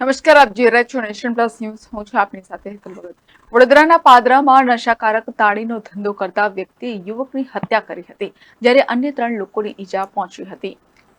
નમસ્કાર, આપ જોઈ રહ્યા છો નેશન પ્લસ ન્યૂઝ. હું છું આપની સાથે હેતલ ભગત. વડોદરાના પાદરામાં નશાકારક તાળીનો ધંધો કરતા વ્યક્તિએ યુવકની હત્યા કરી હતી, જ્યારે અન્ય ત્રણ લોકોને ઈજા પહોંચી હતી.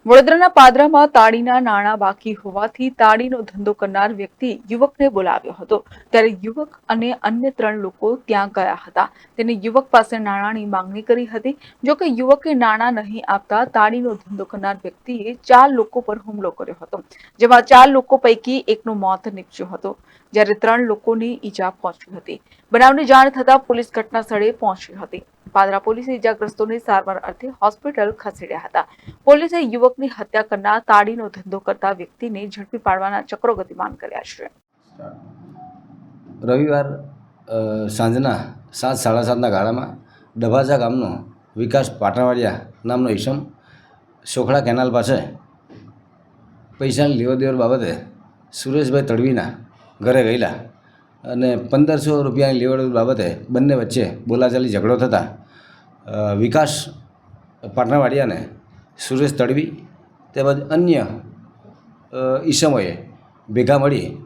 વડોદરાના પાદરામાં તાળીના નાણાં બાકી હોવાથી તાળીનો ધંધો કરનાર વ્યક્તિ યુવકને બોલાવ્યો હતો. ત્યારે યુવક અને અન્ય ત્રણ લોકો ત્યાં ગયા હતા. તેને યુવક પાસે નાણાંની માંગણી કરી હતી. જોકે યુવકે નાણાં નહીં આપતા તાળીનો ધંધો કરનાર વ્યક્તિએ ચાર લોકો પર હુમલો કર્યો હતો, જેમાં ચાર લોકો પૈકી એકનું મોત નીપજ્યું હતું. જ્યારે ત્રણ લોકોની ઈજા પહોંચી હતી. બનાવની જાણ થતાં પોલીસ ઘટના સ્થળે પહોંચી હતી. પાદરા પોલીસે ઇજાગ્રસ્તોને સારવાર અર્થે હોસ્પિટલ ખસેડ્યા હતા. પોલીસે યુવકની હત્યા કરનાર તાળીનો ધંધો કરતા વ્યક્તિને ઝડપી પાડવાના ચક્રો ગતિમાન કર્યા છે. રવિવાર સાંજના સાત, સાડા સાતના ગાળામાં ડભાજા ગામનો વિકાસ પાટણવાડિયા નામનો ઈસમ સોખડા કેનાલ પાસે પૈસાની લેવડ દેવડ બાબતે સુરેશભાઈ તડવીના ઘરે ગયેલા. અને પંદરસો રૂપિયાની લેવડ બાબતે બંને વચ્ચે બોલાચાલી ઝઘડો થતાં વિકાસ પાટણવાડિયાને સુરેશ તડવી તેમજ અન્ય ઈસમોએ ભેગા મળી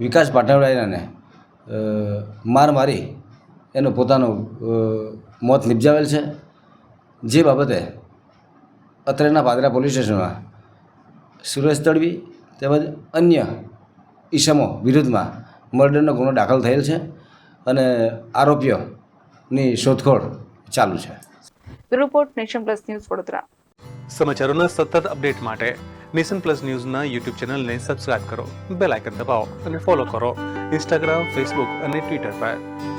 વિકાસ પાટણવાડિયાને માર મારી એનું પોતાનું મોત નિપજાવેલ છે. જે બાબતે અત્રેના પાદરા પોલીસ સ્ટેશનમાં સુરેશ તડવી તેમજ અન્ય ઈસમો વિરુદ્ધમાં મર્ડરનો ગુનો દાખલ થયેલ છે અને આરોપીઓની શોધખોળ ચાલુ છે. Report nation plus news Vadodara. સમાચારોના સતત અપડેટ માટે નેશન પ્લસ ન્યૂઝના યુટ્યુબ ચેનલને સબસ્ક્રાઇબ કરો બેલ આઇકન દબાવો અને ફોલો કરો ઇન્સ્ટાગ્રામ ફેસબુક અને ટ્વિટર પર.